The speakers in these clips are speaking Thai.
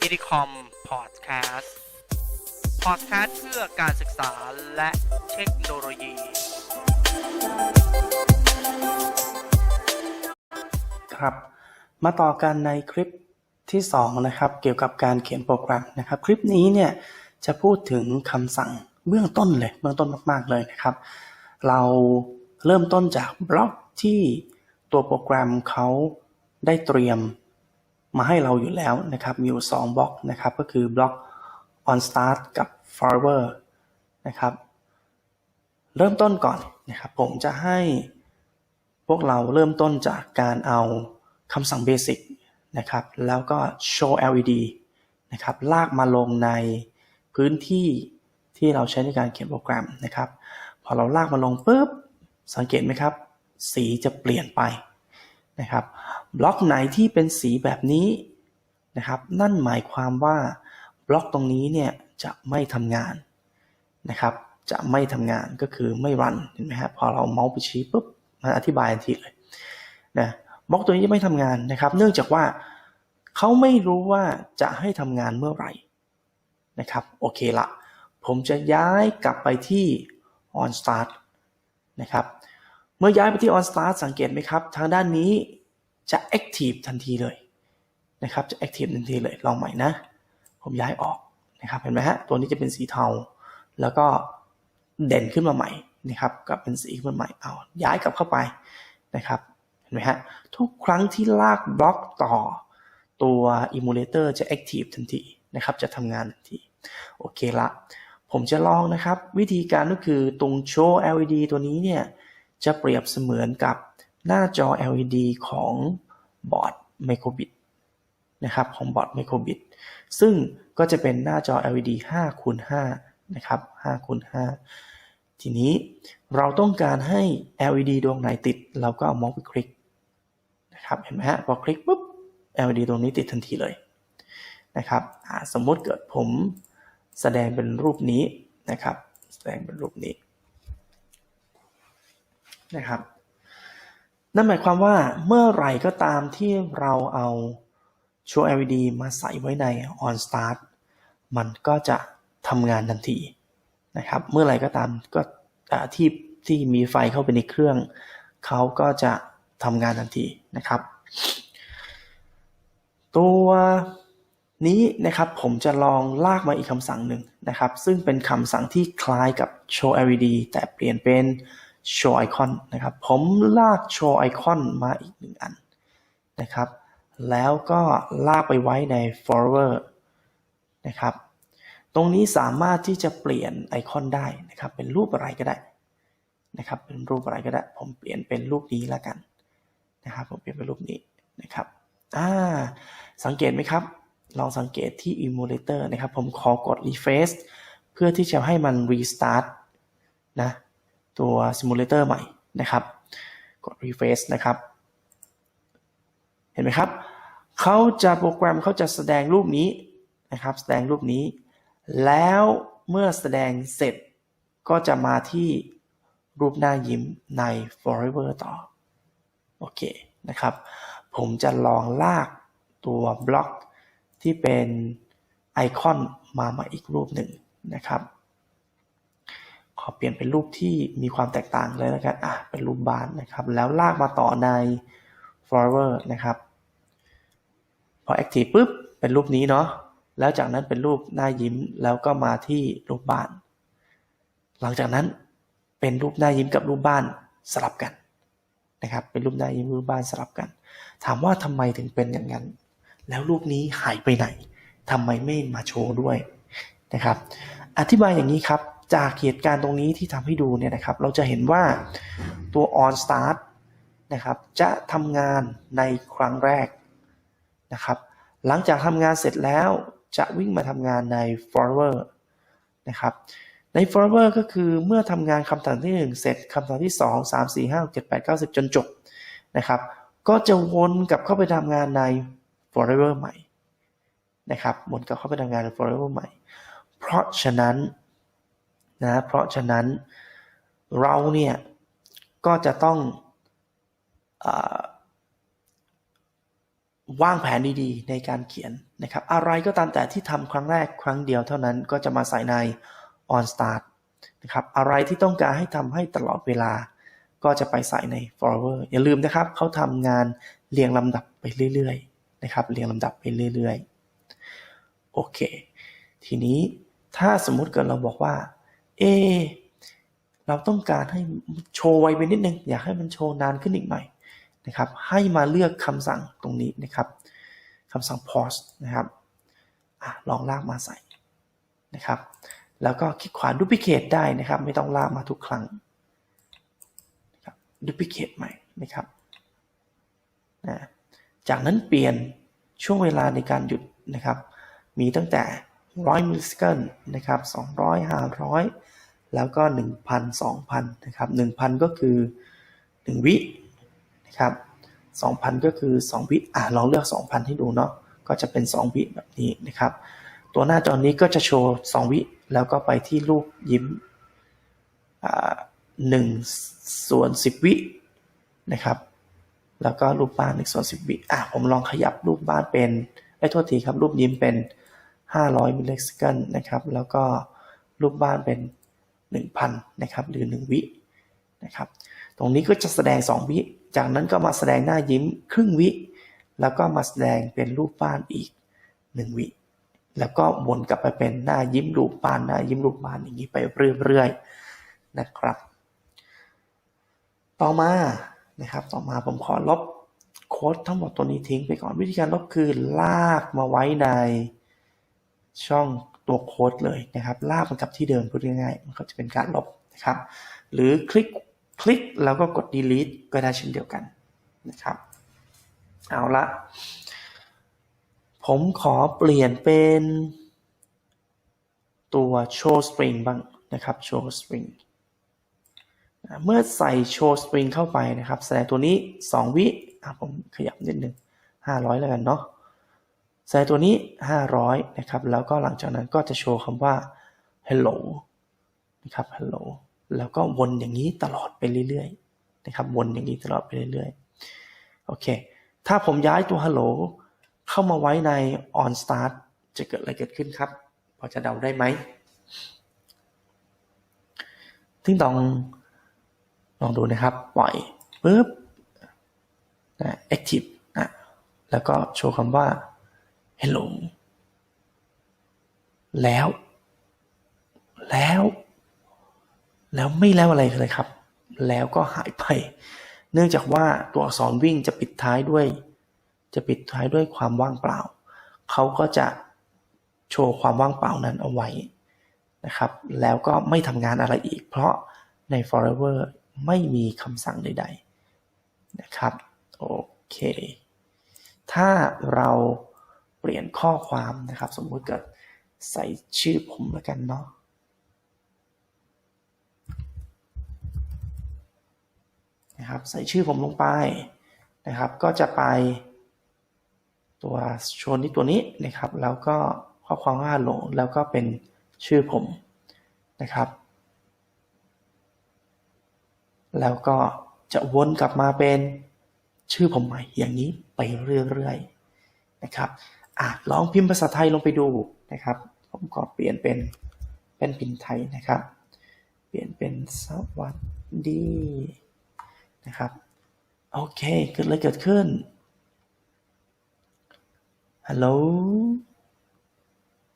อิริคอมพอดแคสต์พอดแคสต์เพื่อการศึกษาและเทคโนโลยี ครับ มาต่อกันในคลิปที่2นะครับเกี่ยวกับการเขียนโปรแกรมนะครับ คลิปนี้เนี่ยจะพูดถึงคำสั่งเบื้องต้นเลยเบื้องต้นมากๆเลยนะครับ เราเริ่มต้นจากบล็อกที่ตัวโปรแกรมเขา ได้เตรียมมาให้เราอยู่แล้วนะครับ มีอยู่2บล็อกนะครับ ก็คือบล็อก on start กับ forever นะครับ เริ่มต้นก่อนนะครับ ผมจะให้พวกเราเริ่มต้นจากการเอาคำสั่ง Basic นะครับ แล้วก็ Show LED นะครับ ลากมาลงในพื้นที่ที่เราใช้ในการเขียนโปรแกรมนะครับ พอเราลากมาลงปุ๊บ สังเกตไหมครับ สีจะเปลี่ยนไป นะครับบล็อกไหนที่เป็นสีแบบนี้นะครับนั่นหมายความว่าบล็อกตรงนี้เนี่ยจะไม่ทำงานนะครับจะไม่ทำงานก็คือไม่รันเห็นไหมฮะพอเราเมาส์ไปชี้ปุ๊บมันอธิบายทันทีเลยนะบล็อกตัวนี้จะไม่ทำงานนะครับ เนื่องจากว่าเขาไม่รู้ว่าจะให้ทำงานเมื่อไหร่นะครับโอเคละผมจะย้ายกลับไปที่ on start นะครับ เมื่อย้ายไปที่ OnStar สังเกตไหมครับ ทางด้านนี้จะ active ทันทีเลยนะครับ จะ active ทันทีเลย ลองใหม่นะ ผมย้ายออกนะครับ เห็นไหมฮะ ตัวนี้จะเป็นสีเทา แล้วก็เด่นขึ้นมาใหม่นะครับกับเป็นสีขึ้นมาใหม่ เอาย้ายกลับเข้าไปนะครับ เห็นไหมฮะ ทุกครั้งที่ลากบล็อกต่อตัว emulator จะ active ทันทีนะครับ จะทำงานทันที โอเคละ ผมจะลองนะครับ วิธีการก็คือตรง show LED ตัวนี้เนี่ย จะเปรียบเสมือนกับหน้าจอ LED ของบอร์ด Microbit นะครับของบอร์ด Microbit ซึ่งก็จะเป็นหน้าจอ LED 5คูณ5นะครับ5คูณ5ทีนี้เราต้องการให้ LED ดวงไหนติด เราก็เอาเมาส์ไปคลิกนะครับเห็นไหมฮะพอคลิกปุ๊บ LED ตรงนี้ติดทันทีเลยนะครับสมมติเกิดผมแสดงเป็นรูปนี้นะครับ แสดงเป็นรูปนี้ นะครับ นั่นหมายความว่าเมื่อไหร่ก็ตามที่เราเอา Show LED มาใส่ไว้ใน On Start มันก็จะทำงานทันทีนะครับ เมื่อไหร่ก็ตามก็ที่ที่มีไฟเข้าไปในเครื่อง เขาก็จะทำงานทันทีนะครับ ตัวนี้นะครับผมจะลองลากมาอีกคำสั่งหนึ่งนะครับ ซึ่งเป็นคำสั่งที่คล้ายกับ show LED แต่เปลี่ยนเป็น show icon นะครับ ผมลาก show icon มาอีกหนึ่งอันนะครับ แล้วก็ลากไปไว้ใน folder นะครับ ตรงนี้สามารถที่จะเปลี่ยนไอคอนได้นะครับ เป็นรูปอะไรก็ได้นะครับ เป็นรูปอะไรก็ได้ ผมเปลี่ยนเป็นรูปนี้แล้วกันนะครับ ผมเปลี่ยนเป็นรูปนี้นะครับ อ่า สังเกตไหมครับ ลองสังเกตที่ emulator นะครับ ผมขอกด refresh เพื่อที่จะให้มัน restart นะ ตัว simulator ใหม่นะครับ กด refresh นะครับ เห็นไหมครับ เขาจะโปรแกรมเขาจะแสดงรูปนี้นะครับ แสดงรูปนี้ แล้วเมื่อแสดงเสร็จก็จะมาที่รูปหน้ายิ้มใน forever ต่อ โอเคนะครับ ผมจะลองลากตัวบล็อกที่เป็นไอคอนมาใหม่อีกรูปหนึ่งนะครับ ขอเปลี่ยนเป็นรูปที่มีความแตกต่างเลยแล้วกันอะเป็นรูปบานนะครับ แล้วลากมาต่อใน forever นะครับ พอ active ปุ๊บ เป็นรูปนี้เนาะแล้วจากนั้นเป็นรูปหน้ายิ้มแล้วก็มาที่รูปบ้าน หลังจากนั้นเป็นรูปหน้ายิ้มกับรูปบ้านสลับกันนะครับ เป็นรูปหน้ายิ้มรูปบ้านสลับกัน ถามว่าทำไมถึงเป็นอย่างนั้น แล้วรูปนี้หายไปไหนทำไมไม่มาโชว์ด้วยนะครับ อธิบายอย่างนี้ครับ จากเหตุการณ์ตรงนี้ที่ทำให้ดูเนี่ยนะครับ เราจะเห็นว่าตัว on start นะครับ จะทำงานในครั้งแรกนะครับ หลังจากทำงานเสร็จแล้วจะวิ่งมาทำงานใน forever นะครับ ใน forever ก็คือเมื่อทำงานคำสั่งที่ 1 เสร็จคำสั่งที่ 2 3 4 5 6 7 8 9 10 จนจบนะครับ ก็จะวนกลับเข้าไปทำงานใน forever ใหม่นะครับวนกลับเข้าไปทำงานใน forever ใหม่ เพราะฉะนั้น นะเพราะฉะนั้นเราเนี่ยก็จะต้องอวางแผนดีๆ ในการเขียนนะครับ อะไรก็ตามแต่ที่ทำครั้งแรกครั้งเดียวเท่านั้นก็จะมาใส่ใน on start นะครับ อะไรที่ต้องการให้ทำให้ตลอดเวลา ก็จะไปใส่ใน forever อย่าลืมนะครับเขาทำงานเรียงลำดับไปเรื่อยๆนะครับ เรียงลำดับไปเรื่อยๆ โอเค ทีนี้ถ้าสมมุติเกิดเราบอกว่า เอ เราต้องการให้โชว์ไวไปนิดนึง อยากให้มันโชว์นานขึ้นอีกหน่อยนะครับ ให้มาเลือกคำสั่งตรงนี้นะครับคำสั่ง pause นะครับอลองลากมาใส่นะครับ แล้วก็คลิกขวา duplicate ได้นะครับ ไม่ต้องลากมาทุกครั้งนะครับ duplicate ใหม่นะครับนะจากนั้นเปลี่ยนช่วงเวลาในการหยุดนะครับ มีตั้งแต่ 100 มิลลิสกันนะครับ 200 500 แล้วก็ 1,000 2,000 นะครับ 1,000 ก็คือ 1 วินะครับ 2,000 ก็คือ 2 วิ อะ ลองเลือก 2,000 ให้ดูเนาะ ก็จะเป็น 2 วิแบบนี้นะครับ ตัวหน้าจอนี้ก็จะโชว์ 2 วิ แล้วก็ไปที่รูปยิ้มอ่า1ส่วน10วินะครับ แล้วก็รูปบ้าน1ส่วน10วิอะผมลองขยับรูปบ้านเป็นไอ้โทษทีครับรูปยิ้มเป็น 500 มิลลิสกันนะครับ แล้วก็รูปบ้านเป็น 1,000 นะครับ หรือ 1 วินะครับ ตรงนี้ก็จะแสดง 2 วิ จากนั้นก็มาแสดงหน้ายิ้มครึ่งวิ แล้วก็มาแสดงเป็นรูปบ้านอีก 1 วิ แล้วก็วนกลับไปเป็นหน้ายิ้มรูปบ้านหน้ายิ้มรูปบ้านอย่างนี้ไปเรื่อยๆนะครับ ต่อมานะครับ ต่อมาผมขอลบโค้ดทั้งหมดตัวนี้ทิ้งไปก่อนวิธีการลบคือลากมาไว้ใน ช่องตัวโค้ดเลยนะครับ ลากมันกลับที่เดิมพูดง่ายๆมันก็จะเป็นการลบนะครับ หรือคลิกคลิกแล้วก็กด delete ก็ได้เช่นเดียวกันนะครับ เอาละ ผมขอเปลี่ยนเป็นตัว show string บ้างนะครับ show string เมื่อใส่ show string เข้าไปนะครับ แสดงตัวนี้ 2 วิผมขยับนิดนึง500 แล้วกันเนาะ ใส่ตัวนี้ 500 นะครับ แล้วก็หลังจากนั้นก็จะโชว์คำว่า hello นะครับ hello แล้วก็วนอย่างนี้ตลอดไปเรื่อยๆ นะครับ วนอย่างนี้ตลอดไปเรื่อยๆ โอเค ถ้าผมย้ายตัว hello เข้ามาไว้ใน on start จะเกิดอะไรเกิดขึ้นครับ พอจะเดาได้ไหมทิ้งตองลองดูนะครับ ปล่อยปุ๊บนะ active นะแล้วก็โชว์คำว่า hello แล้ว แล้ว แล้วไม่แล้วอะไรเลยครับ แล้วก็หายไป เนื่องจากว่าตัวอักษรวิ่งจะปิดท้ายด้วย จะปิดท้ายด้วยความว่างเปล่า เขาก็จะโชว์ความว่างเปล่านั้นเอาไว้นะครับ แล้วก็ไม่ทำงานอะไรอีก เพราะใน forever ไม่มีคำสั่งใด ๆ นะครับ โอเค ถ้าเรา เปลี่ยนข้อความนะครับ สมมุติเกิดใส่ชื่อผมแล้วกันเนาะนะครับใส่ชื่อผมลงไปนะครับ ก็จะไป ตัวชว์นี้ตัวนี้นะครับ แล้วก็ข้อความว่าโหลแล้วก็เป็นชื่อผมนะครับ แล้วก็จะวนกลับมาเป็นชื่อผมใหม่อย่างนี้ไปเรื่อยๆนะครับ อะลองพิมพ์ภาษาไทยลงไปดูนะครับ ผมก็เปลี่ยนเป็นเป็นพิมพ์ไทยนะครับ เปลี่ยนเป็นสวัสดีนะครับโอเคเกิดอะไรเกิดขึ้นฮัลโหล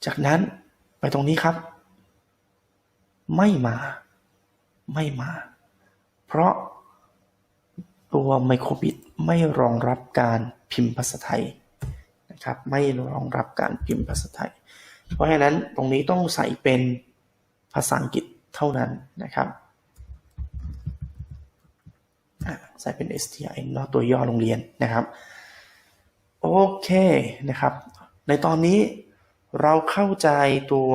จากนั้นไปตรงนี้ครับ ไม่มาไม่มา เพราะตัวไมโครบิตไม่รองรับการพิมพ์ภาษาไทย นะครับไม่รองรับการพิมพ์ภาษาไทย เพราะฉะนั้นตรงนี้ต้องใส่เป็นภาษาอังกฤษเท่านั้นนะครับใส่เป็น STIN เนาะตัวย่อโรงเรียนนะครับโอเคนะครับ ในตอนนี้เราเข้าใจตัว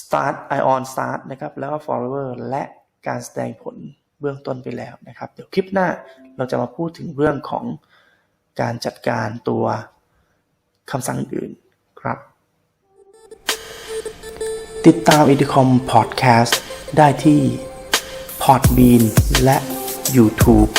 start ion start นะครับ แล้วก็ follower และการแสดงผลเบื้องต้นไปแล้วนะครับ เดี๋ยวคลิปหน้าเราจะมาพูดถึงเรื่องของ การจัดการตัวคำสั่งอื่นครับ ติดตาม Edicom Podcast ได้ที่ Podbean และ YouTube